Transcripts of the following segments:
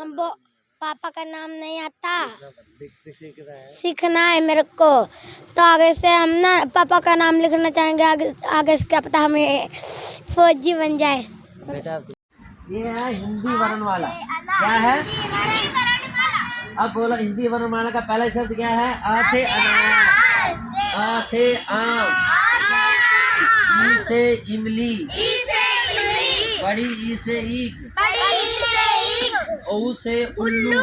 हम पापा का नाम नहीं आता। सीखना है मेरे को। तो आगे से हम ना पापा का नाम लिखना चाहेंगे आगे आगे से क्या पता हमें फौजी बन जाए। बेटा ये है हिंदी वर्णमाला। क्या है? अब बोलो हिंदी वर्णमाला का पहला शब्द क्या है? आ से अनार आ। से आम ई से इमली। बड़ी ई से ईख औ से उल्लू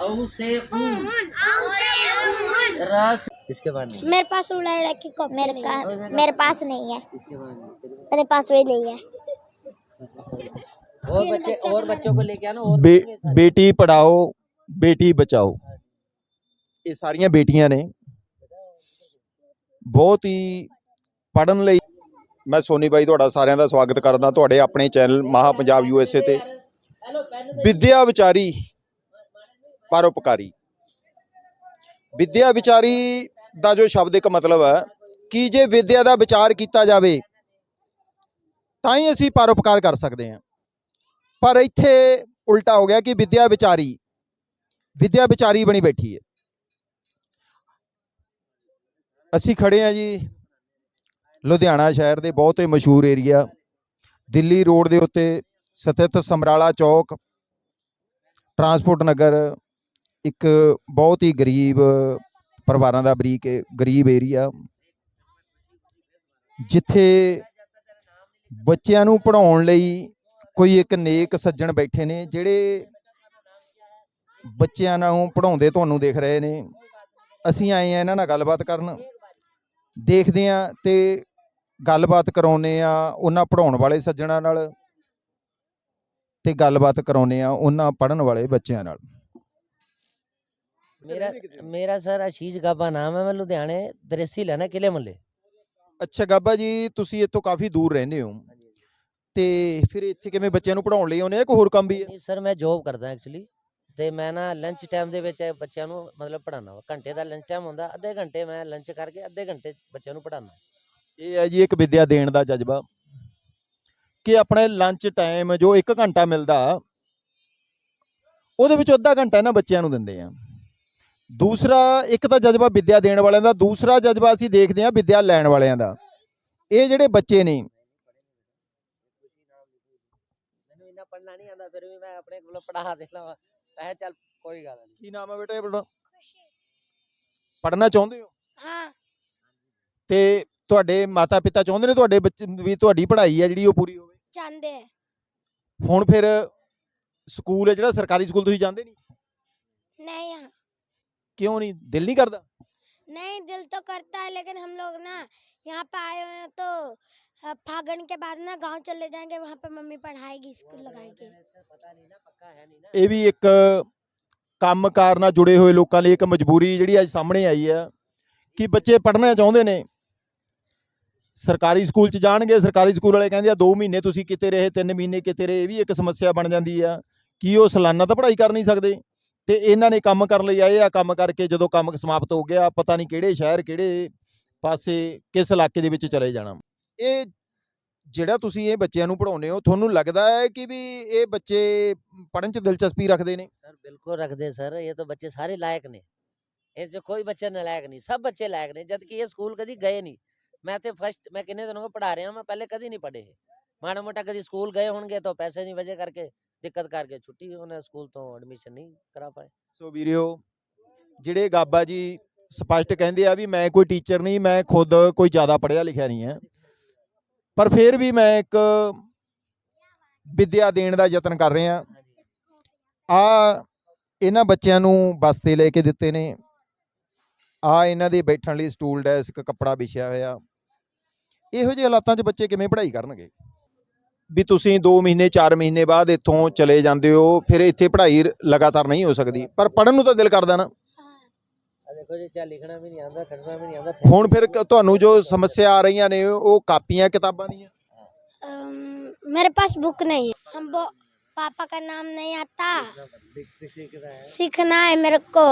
औ से ऊन रस इसके बाद नहीं मेरे पास उड़ा उड़ा की कॉपी मेरे का मेरे पास नहीं है इसके बाद नहीं मेरे पास भी नहीं है और बच्चे और बच्चों को लेके आना और ਬੇ- बच्चे सारे। ਬੇਟੀ ਪੜਾਓ ਬੇਟੀ ਬਚਾਓ ਇਹ ਸਾਰੀਆਂ ਬੇਟੀਆਂ ਨੇ ਬਹੁਤ ਹੀ ਪੜਨ ਲਈ ਮੈਂ ਸੋਨੀ ਬਾਈ ਤੁਹਾਡਾ ਸਾਰਿਆਂ ਦਾ ਸਵਾਗਤ ਕਰਦਾ ਤੁਹਾਡੇ ਆਪਣੇ ਚੈਨਲ ਮਹਾ ਪੰਜਾਬ ਯੂਐਸਏ ਤੇ। ਵਿਦਿਆ ਵਿਚਾਰੀ ਪਰਉਪਕਾਰੀ ਵਿਦਿਆ ਵਿਚਾਰੀ ਦਾ ਜੋ ਸ਼ਬਦਿਕ ਮਤਲਬ ਹੈ ਕਿ ਜੇ ਵਿਦਿਆ ਦਾ ਵਿਚਾਰ ਕੀਤਾ ਜਾਵੇ, ਤਾਂ ਹੀ ਅਸੀਂ ਪਰਉਪਕਾਰ ਕਰ ਸਕਦੇ ਹਾਂ। ਪਰ ਇੱਥੇ ਉਲਟਾ ਹੋ ਗਿਆ ਕਿ ਵਿਦਿਆ ਵਿਚਾਰੀ ਵਿਦਿਆ ਵਿਚਾਰੀ ਬਣੀ ਬੈਠੀ ਹੈ। ਅਸੀਂ ਖੜੇ ਆ ਜੀ। ਲੁਧਿਆਣਾ ਸ਼ਹਿਰ ਦੇ ਬਹੁਤ ਹੀ ਮਸ਼ਹੂਰ ਏਰੀਆ, ਦਿੱਲੀ ਰੋਡ ਦੇ ਉੱਤੇ ਸਥਿਤ ਸਮਰਾਲਾ ਚੌਕ, ਟਰਾਂਸਪੋਰਟ ਨਗਰ, ਇੱਕ ਬਹੁਤ ਹੀ ਗਰੀਬ ਪਰਿਵਾਰਾਂ ਦਾ ਬਰੀਕ ਗਰੀਬ ਏਰੀਆ। ਜਿੱਥੇ ਬੱਚਿਆਂ ਨੂੰ ਪੜਾਉਣ ਲਈ ਕੋਈ ਇੱਕ ਨੇਕ ਸੱਜਣ ਬੈਠੇ ਨੇ, ਜਿਹੜੇ ਬੱਚਿਆਂ ਨੂੰ ਪੜਾਉਂਦੇ ਤੁਹਾਨੂੰ ਦੇਖ ਰਹੇ ਨੇ। ਅਸੀਂ ਆਏ ਆ ਇਹਨਾਂ ਨਾਲ ਗੱਲਬਾਤ ਕਰਨ। ਦੇਖਦੇ ਆ ਤੇ ਗੱਲਬਾਤ ਕਰਾਉਨੇ ਆ ਉਹਨਾਂ ਪੜਾਉਣ ਵਾਲੇ ਸੱਜਣਾ ਨਾਲ ਤੇ ਗੱਲਬਾਤ ਕਰਾਉਨੇ ਆ ਉਹਨਾਂ ਪੜਨ ਵਾਲੇ ਬੱਚਿਆਂ ਨਾਲ। ਮੇਰਾ ਮੇਰਾ ਸਰ ਅਸ਼ੀਸ਼ ਗਾਬਾ ਨਾਮ ਹੈ ਮੈਂ ਲੁਧਿਆਣੇ ਦਰੇਸੀ ਲੈਣਾ ਕਿਲੇ ਮੱਲੇ ਅੱਛਾ ਗਾਬਾ ਜੀ ਤੁਸੀਂ ਇੱਥੋਂ ਕਾਫੀ ਦੂਰ ਰਹਿੰਦੇ ਹੋ। ਤੇ ਫਿਰ ਇੱਥੇ ਕਿਵੇਂ ਬੱਚਿਆਂ ਨੂੰ ਪੜਾਉਣ ਲਈ ਆਉਨੇ ਆ ਕੋਈ ਹੋਰ ਕੰਮ ਵੀ ਹੈ ਸਰ ਮੈਂ ਜੌਬ ਕਰਦਾ ਐਕਚੁਅਲੀ ਤੇ ਮੈਂ ਨਾ ਲੰਚ ਟਾਈਮ ਦੇ ਵਿੱਚ ਬੱਚਿਆਂ ਨੂੰ ਮਤਲਬ ਪੜਾਉਣਾ ਵਾ। ਘੰਟੇ ਦਾ ਲੰਚ ਟਾਈਮ ਹੁੰਦਾ ਅੱਧੇ ਘੰਟੇ ਮੈਂ ਲੰਚ ਕਰਕੇ ਅੱਧੇ ਘੰਟੇ ਬੱਚਿਆਂ ਨੂੰ ਪੜਾਉਣਾ ਇਹ ਹੈ ਜੀ ਇੱਕ ਵਿਦਿਆ ਦੇਣ ਦਾ ਜਜ਼ਬਾ। ਕਿ ਆਪਣੇ ਲੰਚ ਟਾਈਮ ਜੋ 1 ਘੰਟਾ ਮਿਲਦਾ ਉਹਦੇ ਵਿੱਚ ਅੱਧਾ ਘੰਟਾ ਇਹਨਾਂ ਬੱਚਿਆਂ ਨੂੰ ਦਿੰਦੇ ਆ। ਦੂਸਰਾ ਇੱਕ ਤਾਂ ਜਜ਼ਬਾ ਵਿਦਿਆ ਦੇਣ ਵਾਲਿਆਂ ਦਾ ਦੂਸਰਾ ਜਜ਼ਬਾ ਅਸੀਂ ਦੇਖਦੇ ਹਾਂ ਵਿਦਿਆ ਲੈਣ ਵਾਲਿਆਂ ਦਾ। ਇਹ ਜਿਹੜੇ ਬੱਚੇ ਨੇ ਮੈਨੂੰ ਇੰਨਾ ਪੜਨਾ ਨਹੀਂ ਆਉਂਦਾ ਫਿਰ ਵੀ ਮੈਂ ਆਪਣੇ ਕੋਲੋਂ ਪੜਾ ਦੇਣਾ ਵਾ। ਹੈ ਚੱਲ ਕੋਈ ਗੱਲ ਨਹੀਂ ਕੀ ਨਾਮ ਹੈ ਬੇਟਾ ਇਹ ਤੁਹਾਡਾ? ਚਾਹੁੰਦੇ ਹੋ? ਹਾਂ। ਤੇ ਤੁਹਾਡੇ ਮਾਤਾ ਪਿਤਾ ਚਾਹੁੰਦੇ ਨੇ ਤੁਹਾਡੇ ਬੱਚੇ ਵੀ ਤੁਹਾਡੀ ਪੜ੍ਹਾਈ ਹੈ ਜਿਹੜੀ ਉਹ ਪੂਰੀ ਹੋਵੇ? ਚਾਹੁੰਦੇ ਆ। ਹੁਣ ਫਿਰ ਸਕੂਲ ਹੈ ਜਿਹੜਾ ਸਰਕਾਰੀ ਸਕੂਲ ਤੁਸੀਂ ਜਾਂਦੇ ਨਹੀਂ? ਨਹੀਂ ਆ। ਕਿਉਂ ਨਹੀਂ? ਦਿਲ ਨਹੀਂ ਕਰਦਾ? नहीं दिल तो करता है लेकिन हम लोग ना यहाँ पे आए हुए हैं तो अ, फागण के बाद ना गांव चले जाएंगे वहाँ पे मम्मी पढ़ाएगी स्कूल लगाएगी ਪਤਾ ਨਹੀਂ ਨਾ ਪੱਕਾ ਹੈ ਨਹੀਂ ਨਾ ਇਹ ਵੀ ਇੱਕ ਕੰਮਕਾਰ ਨਾਲ ਜੁੜੇ ਹੋਏ ਲੋਕਾਂ ਲਈ ਇੱਕ ਮਜਬੂਰੀ ਜਿਹੜੀ ਅੱਜ ਸਾਹਮਣੇ ਆਈ ਹੈ ਕਿ ਬੱਚੇ ਪੜ੍ਹਨਾ ਚਾਹੁੰਦੇ ਨੇ ਸਰਕਾਰੀ ਸਕੂਲ 'ਚ ਜਾਣਗੇ ਸਰਕਾਰੀ ਸਕੂਲ ਵਾਲੇ ਕਹਿੰਦੇ ਆ 2 ਮਹੀਨੇ ਤੁਸੀਂ ਕਿਤੇ ਰਹੇ 3 ਮਹੀਨੇ ਕਿਤੇ ਰਹੇ ਇਹ ਵੀ ਇੱਕ ਸਮੱਸਿਆ ਬਣ ਜਾਂਦੀ ਆ ਕਿ ਉਹ ਸਾਲਾਨਾ ਤਾਂ ਪੜ੍ਹਾਈ ਕਰ ਨਹੀਂ ਸਕਦੇ ਤੇ ਇਹਨਾਂ ਨੇ ਕੰਮ ਕਰਨ ਲਈ ਆਏ ਆ, ਕੰਮ ਕਰਕੇ ਜਦੋਂ ਕੰਮ ਸਮਾਪਤ ਹੋ ਗਿਆ, ਪਤਾ ਨਹੀਂ ਕਿਹੜੇ ਸ਼ਹਿਰ, ਕਿਹੜੇ ਪਾਸੇ, ਕਿਸ ਇਲਾਕੇ ਦੇ ਵਿੱਚ ਚਲੇ ਜਾਣਾ। ਇਹ ਜਿਹੜਾ ਤੁਸੀਂ ਇਹ ਬੱਚਿਆਂ ਨੂੰ ਪੜਾਉਂਦੇ ਹੋ, ਤੁਹਾਨੂੰ ਲੱਗਦਾ ਹੈ ਕਿ ਵੀ ਇਹ ਬੱਚੇ ਪੜਨ ਚ ਦਿਲਚਸਪੀ ਰੱਖਦੇ ਨੇ? ਸਰ, ਬਿਲਕੁਲ ਰੱਖਦੇ ਸਰ, ਇਹ ਤਾਂ ਬੱਚੇ ਸਾਰੇ ਲਾਇਕ ਨੇ। ਇਹ ਜੋ ਕੋਈ ਬੱਚਾ ਨਲਾਇਕ ਨਹੀਂ, ਸਭ ਬੱਚੇ ਲਾਇਕ ਨੇ ਜਦ ਕਿ ਇਹ ਸਕੂਲ ਕਦੀ ਗਏ ਨਹੀਂ। ਮੈਂ ਤੇ ਫਸਟ ਮੈਂ ਕਿੰਨੇ ਦਿਨੋਂ ਪੜਾ ਰਿਹਾ, ਮੈਂ ਪਹਿਲੇ ਕਦੀ ਨਹੀਂ ਪੜੇ ਮਾੜਾ ਮੋਟਾ ਕਦੀ ਸਕੂਲ ਗਏ ਹੋਣਗੇ ਤਾਂ ਪੈਸੇ ਨਹੀਂ ਵਜੇ ਕਰਕੇ ਦਿੱਕਤ ਕਰਕੇ ਛੁੱਟੀ ਉਹਨੇ ਸਕੂਲ ਤੋਂ ਐਡਮਿਸ਼ਨ ਨਹੀਂ ਕਰਾ ਪਾਏ। ਸੋ ਵੀਰਿਓ, ਜਿਹੜੇ ਗਾਬਾ ਜੀ ਸਪਸ਼ਟ ਕਹਿੰਦੇ ਆ ਵੀ ਮੈਂ ਕੋਈ ਟੀਚਰ ਨਹੀਂ, ਮੈਂ ਖੁਦ ਕੋਈ ਜ਼ਿਆਦਾ ਪੜ੍ਹਿਆ ਲਿਖਿਆ ਨਹੀਂ ਹੈ ਪਰ ਫਿਰ ਵੀ ਮੈਂ ਇੱਕ ਵਿਦਿਆ ਦੇਣ ਦਾ ਯਤਨ ਕਰ ਰਿਹਾ। ਆ ਇਹਨਾਂ ਬੱਚਿਆਂ ਨੂੰ ਬੱਸ ਤੇ ਲੈ ਕੇ ਦਿੱਤੇ ਨੇ। ਆ ਇਹਨਾਂ ਦੇ ਬੈਠਣ ਲਈ ਸਟੂਲ ਡੈਸਕ ਕੱਪੜਾ ਵਿਛਿਆ ਹੋਇਆ। ਇਹੋ ਜਿਹੇ ਹਾਲਾਤਾਂ 'ਚ ਬੱਚੇ ਕਿਵੇਂ ਪੜ੍ਹਾਈ ਕਰਨਗੇ? ਵੀ ਤੁਸੀਂ 2 ਮਹੀਨੇ 4 ਮਹੀਨੇ ਬਾਅਦ ਇੱਥੋਂ ਚਲੇ ਜਾਂਦੇ ਹੋ ਫਿਰ ਇੱਥੇ ਪੜ੍ਹਾਈ ਰ- ਲਗਾਤਾਰ ਨਹੀਂ ਹੋ ਸਕਦੀ ਪਰ ਪੜ੍ਹਨ ਨੂੰ ਤਾਂ ਦਿਲ ਕਰਦਾ ਨਾ अब देखो जी क्या लिखना भी नहीं आता करना भी नहीं आता ਹੁਣ ਫਿਰ ਕ- ਤੁਹਾਨੂੰ ਜੋ ਸਮੱਸਿਆ ਆ ਰਹੀਆਂ ਨੇ ਉਹ ਕਾਪੀਆਂ ਕਿਤਾਬਾਂ ਦੀਆਂ अम, मेरे पास बुक नहीं है हम वो पापा का नाम नहीं आता सीख रहा है सीखना है मेरे को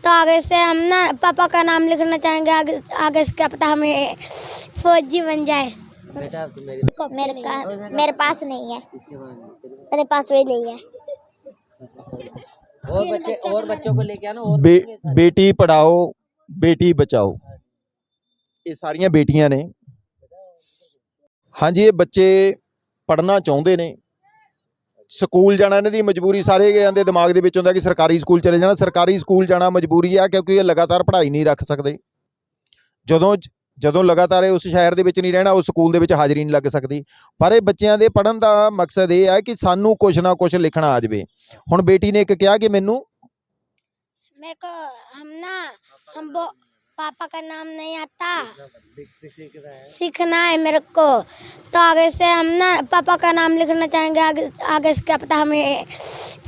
तो आगे से हम ना पापा का नाम लिखना चाहेंगे आगे आगे से क्या पता हमें फौजी बन जाए बेटा अब तो मेरी मेरे का, मेरे पास नहीं है इसके बाद तेरे मेरे पास भी नहीं है पास- और बच्चे और बच्चों को लेके आना और ਬੇ बच्चे के साथ। ਬੇਟੀ ਪੜਾਓ ਬੇਟੀ ਬਚਾਓ ਇਹ ਸਾਰੀਆਂ ਬੇਟੀਆਂ ਨੇ ਹਾਂਜੀ ਇਹ ਬੱਚੇ ਪੜ੍ਹਨਾ ਚਾਹੁੰਦੇ ਨੇ ਸਕੂਲ ਜਾਣਾ ਇਹਨਾਂ ਦੀ ਮਜਬੂਰੀ ਸਾਰੇ ਗਿਆਂ ਦੇ ਦਿਮਾਗ ਦੇ ਵਿੱਚ ਹੁੰਦਾ ਕਿ ਸਰਕਾਰੀ ਸਕੂਲ ਚਲੇ ਜਾਣਾ ਸਰਕਾਰੀ ਸਕੂਲ ਜਾਣਾ ਮਜਬੂਰੀ ਆ ਕਿਉਂਕਿ ਇਹ ਲਗਾਤਾਰ ਪੜ੍ਹਾਈ ਨਹੀਂ ਰੱਖ ਸਕਦੇ ਜਦੋਂ ਜਦੋਂ ਲਗਾਤਾਰ ਇਹ ਉਸ ਸ਼ਹਿਰ ਦੇ ਵਿੱਚ ਨਹੀਂ ਰਹਿਣਾ ਉਸ ਸਕੂਲ ਦੇ ਵਿੱਚ ਹਾਜ਼ਰੀ ਨਹੀਂ ਲੱਗ ਸਕਦੀ ਪਰ ਇਹ ਬੱਚਿਆਂ ਦੇ ਪੜ੍ਹਨ ਦਾ ਮਕਸਦ ਇਹ ਹੈ ਕਿ ਸਾਨੂੰ ਕੁਝ ਨਾ ਕੁਝ ਲਿਖਣਾ ਆ ਜਾਵੇ ਹੁਣ ਬੇਟੀ ਨੇ ਇੱਕ ਕਿਹਾ ਕਿ ਮੈਨੂੰ मेरे को हम ना हम वो पापा का नाम नहीं आता सीख- सीख- सीख रहा है सीखना है मेरे को तो आगे से हम ना पापा का नाम लिखना चाहेंगे आगे आगे से क्या पता हमें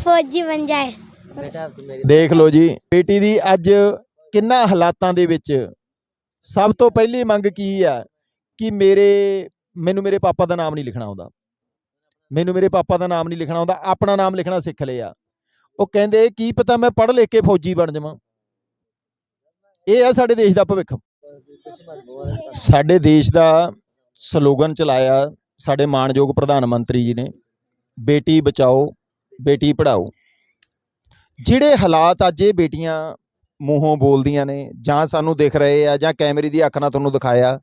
फौजी बन जाए बेटा अब तो मेरी ਦੇਖ ਲਓ ਜੀ ਬੇਟੀ ਦੀ ਅੱਜ ਕਿੰਨਾ ਹਾਲਾਤਾਂ ਦੇ ਵਿੱਚ ਸਭ ਤੋਂ ਪਹਿਲੀ ਮੰਗ ਕੀ ਆ ਕਿ ਮੇਰੇ, ਮੈਨੂੰ ਮੇਰੇ ਪਾਪਾ ਦਾ ਨਾਮ ਨਹੀਂ ਲਿਖਣਾ ਆਉਂਦਾ। ਮੈਨੂੰ ਮੇਰੇ ਪਾਪਾ ਦਾ ਨਾਮ ਨਹੀਂ ਲਿਖਣਾ ਆਉਂਦਾ, ਆਪਣਾ ਨਾਮ ਲਿਖਣਾ ਸਿੱਖ ਲਿਆ। ਉਹ ਕਹਿੰਦੇ, ਕੀ ਪਤਾ ਮੈਂ ਪੜ੍ਹ ਲਿਖ ਕੇ ਫੌਜੀ ਬਣ ਜਾਵਾਂ? ਇਹ ਆ ਸਾਡੇ ਦੇਸ਼ ਦਾ ਭਵਿੱਖ। ਸਾਡੇ ਦੇਸ਼ ਦਾ ਸਲੋਗਨ ਚਲਾਇਆ ਸਾਡੇ ਮਾਣਯੋਗ ਪ੍ਰਧਾਨ ਮੰਤਰੀ ਜੀ ਨੇ, ਬੇਟੀ ਬਚਾਓ, ਬੇਟੀ ਪੜ੍ਹਾਓ। ਜਿਹੜੇ ਹਾਲਾਤ ਅੱਜ ਇਹ ਬੇਟੀਆਂ ਮੂੰਹੋਂ ਬੋਲਦੀਆਂ ਨੇ ਜਾਂ ਸਾਨੂੰ ਦਿਖ ਰਹੇ ਆ ਜਾਂ ਕੈਮਰੇ ਦੀ ਅੱਖ ਨਾਲ ਤੁਹਾਨੂੰ ਦਿਖਾਇਆ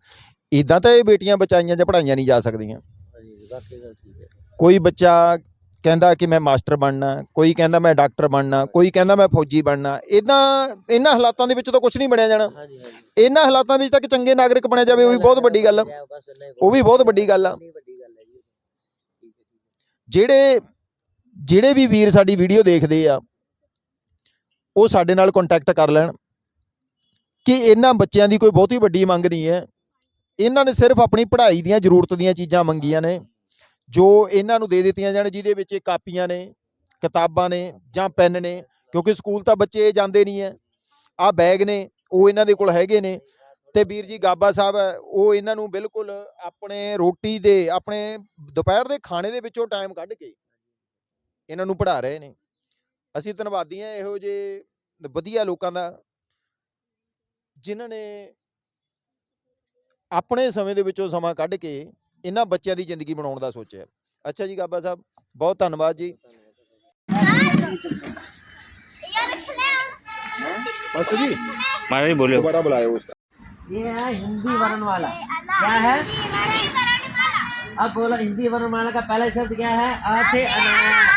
ਇਦਾਂ ਤਾਂ ਇਹ ਬੇਟੀਆਂ ਬਚਾਈਆਂ ਜਾਂ ਪੜਾਈਆਂ ਨਹੀਂ ਜਾ ਸਕਦੀਆਂ। ਕੋਈ ਬੱਚਾ ਕਹਿੰਦਾ ਕਿ ਮੈਂ ਮਾਸਟਰ ਬਣਨਾ ਕੋਈ ਕਹਿੰਦਾ ਮੈਂ ਡਾਕਟਰ ਬਣਨਾ ਕੋਈ ਕਹਿੰਦਾ ਮੈਂ ਫੌਜੀ ਬਣਨਾ ਇਦਾਂ ਇਹਨਾਂ ਹਾਲਾਤਾਂ ਦੇ ਵਿੱਚ ਤਾਂ ਕੁਝ ਨਹੀਂ ਬਣਿਆ ਜਾਣਾ। ਇਹਨਾਂ ਹਾਲਾਤਾਂ ਵਿੱਚ ਤਾਂ ਕਿ ਚੰਗੇ ਨਾਗਰਿਕ ਬਣਿਆ ਜਾਵੇ ਉਹ ਵੀ ਬਹੁਤ ਵੱਡੀ ਗੱਲ ਆ। ਉਹ ਵੀ ਬਹੁਤ ਵੱਡੀ ਗੱਲ ਆ। ਜਿਹੜੇ ਜਿਹੜੇ ਵੀ ਵੀਰ ਸਾਡੀ ਵੀਡੀਓ ਦੇਖਦੇ ਆ ਉਹ ਸਾਡੇ ਨਾਲ ਕੰਟੈਕਟ ਕਰ ਲੈਣ ਕਿ ਇਹਨਾਂ ਬੱਚਿਆਂ ਦੀ ਕੋਈ ਬਹੁਤੀ ਵੱਡੀ ਮੰਗ ਨਹੀਂ ਹੈ। ਇਹਨਾਂ ਨੇ ਸਿਰਫ ਆਪਣੀ ਪੜ੍ਹਾਈ ਦੀਆਂ ਜ਼ਰੂਰਤ ਦੀਆਂ ਚੀਜ਼ਾਂ ਮੰਗੀਆਂ ਨੇ, ਜੋ ਇਹਨਾਂ ਨੂੰ ਦੇ ਦਿੱਤੀਆਂ ਜਾਣ, ਜਿਹਦੇ ਵਿੱਚ ਕਾਪੀਆਂ ਨੇ, ਕਿਤਾਬਾਂ ਨੇ ਜਾਂ ਪੈਨ ਨੇ, ਕਿਉਂਕਿ ਸਕੂਲ ਤਾਂ ਬੱਚੇ ਜਾਂਦੇ ਨਹੀਂ ਹੈ। ਆ ਬੈਗ ਨੇ, ਉਹ ਇਹਨਾਂ ਦੇ ਕੋਲ ਹੈਗੇ ਨੇ ਤੇ ਵੀਰ ਜੀ ਗਾਬਾ ਸਾਹਿਬ ਹੈ, ਉਹ ਇਹਨਾਂ ਨੂੰ ਬਿਲਕੁਲ ਆਪਣੇ ਰੋਟੀ ਦੇ, ਆਪਣੇ ਦੁਪਹਿਰ ਦੇ ਖਾਣੇ ਦੇ ਵਿੱਚੋਂ ਟਾਈਮ ਕੱਢ ਕੇ ਇਹਨਾਂ ਨੂੰ ਪੜ੍ਹਾ ਰਹੇ ਨੇ। ਅਸੀਂ ਧੰਨਵਾਦੀ ਹਾਂ ਇਹੋ ਜਿਹੇ ਵਧੀਆ ਲੋਕਾਂ ਦਾ ਜਿਨ੍ਹਾਂ ਨੇ ਆਪਣੇ ਸਮੇਂ ਦੇ ਵਿੱਚੋਂ ਸਮਾਂ ਕੱਢ ਕੇ ਇਹਨਾਂ ਬੱਚਿਆਂ ਦੀ ਜ਼ਿੰਦਗੀ ਬਣਾਉਣ ਦਾ ਸੋਚਿਆ ਅੱਛਾ ਜੀ ਗਾਬਾ ਸਾਹਿਬ ਬਹੁਤ ਧੰਨਵਾਦ ਜੀ ਮਾਸਟਰ ਜੀ महाराज बोलो ਦੁਬਾਰਾ ਬੁਲਾਇਓ ਉਸ ये है हिंदी वर्णमाला क्या है अब बोलो हिंदी वर्णमाला का पहला शब्द क्या है आ से अनार